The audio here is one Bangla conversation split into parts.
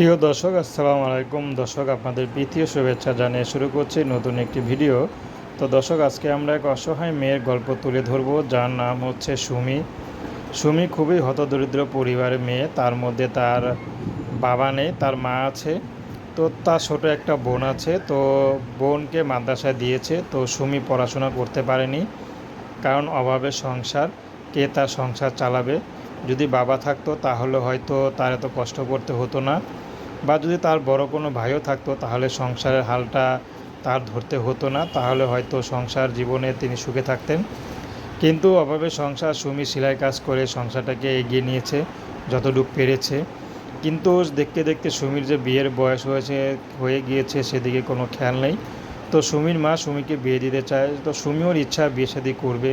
প্রিয় দর্শক, আসসালামু আলাইকুম। দর্শক, আপনাদের প্রীতীয় শুভেচ্ছা জানিয়ে শুরু করছি নতুন একটি ভিডিও। তো দর্শক, আজকে আমরা এক অসহায় মেয়ের গল্প তুলে ধরবো। যার নাম হচ্ছে সুমি। সুমি খুবই হতদরিদ্র পরিবারের মেয়ে। তার মধ্যে তার বাবা নেই, তার মা আছে। তো তার ছোট একটা বোন আছে। তো বোনকে মাদ্রাসায় দিয়েছে। তো সুমি পড়াশোনা করতে পারেনি কারণ অভাবের সংসার। কে তার সংসার চালাবে? যদি বাবা থাকতো, তাহলে হয়তো তার এত কষ্ট করতে হতো না। বা যদি তার বড় কোনো ভাইও থাকতো, তাহলে সংসারের হালটা তার ধরতে হতো না। তাহলে হয়তো সংসার জীবনে তিনি সুখে থাকতেন। কিন্তু অভাবে সংসার সুমি সেলাই কাজ করে সংসারটাকে এগিয়ে নিয়েছে, যতটুকু পেরেছে। কিন্তু দেখতে দেখতে সুমির যে বিয়ের বয়স হয়েছে, হয়ে গিয়েছে, সেদিকে কোনো খেয়াল নেই। তো সুমির মা সুমিকে বিয়ে দিতে চায়। তো সুমিওর ইচ্ছা বিয়ে শাদী করবে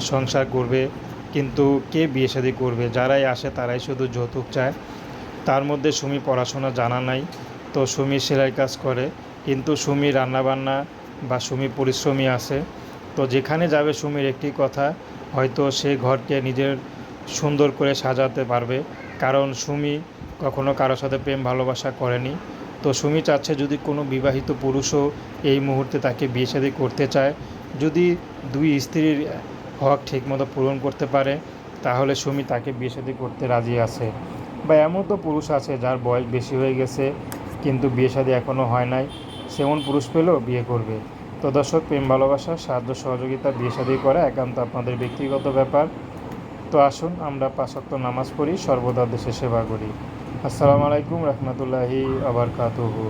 সংসার করবে। কিন্তু কে বিয়ে শাদী করবে? যারাই আসে, তারাই শুধু যৌতুক চায়। তার মধ্যে সুমি পড়াশোনা জানা নাই। তো সুমি সেলাই কাজ করে, কিন্তু সুমি রান্নাবান্না বা সুমি পরিশ্রমী আছে। তো যেখানে যাবে সুমির একটি কথা, হয়তো সে ঘরকে নিজের সুন্দর করে সাজাতে পারবে, কারণ সুমি কখনো কারোর সাথে প্রেম ভালোবাসা করেনি। তো সুমি চাচ্ছে যদি কোনো বিবাহিত পুরুষও এই মুহূর্তে তাকে বিয়ে শাদী করতে চায়, যদি দুই স্ত্রীর হক ঠিকমতো পূরণ করতে পারে, তাহলে সুমি তাকে বিয়ে সাদি করতে রাজি আছে। বা এমন তো পুরুষ আছে যার বয়স বেশি হয়ে গেছে, কিন্তু বিয়ে শাদী এখনও হয় নাই। সেমন পুরুষ পেলেও বিয়ে করবে। তো দর্শক, প্রেম, ভালোবাসা, সাহায্য, সহযোগিতা, বিয়ে শাদী করা একান্ত আপনাদের ব্যক্তিগত ব্যাপার। তো আসুন, আমরা পাশাক্ত নামাজ পড়ি, সর্বদা দেশে সেবা করি। আসসালামু আলাইকুম রহমতুল্লাহি আবার কাতুহু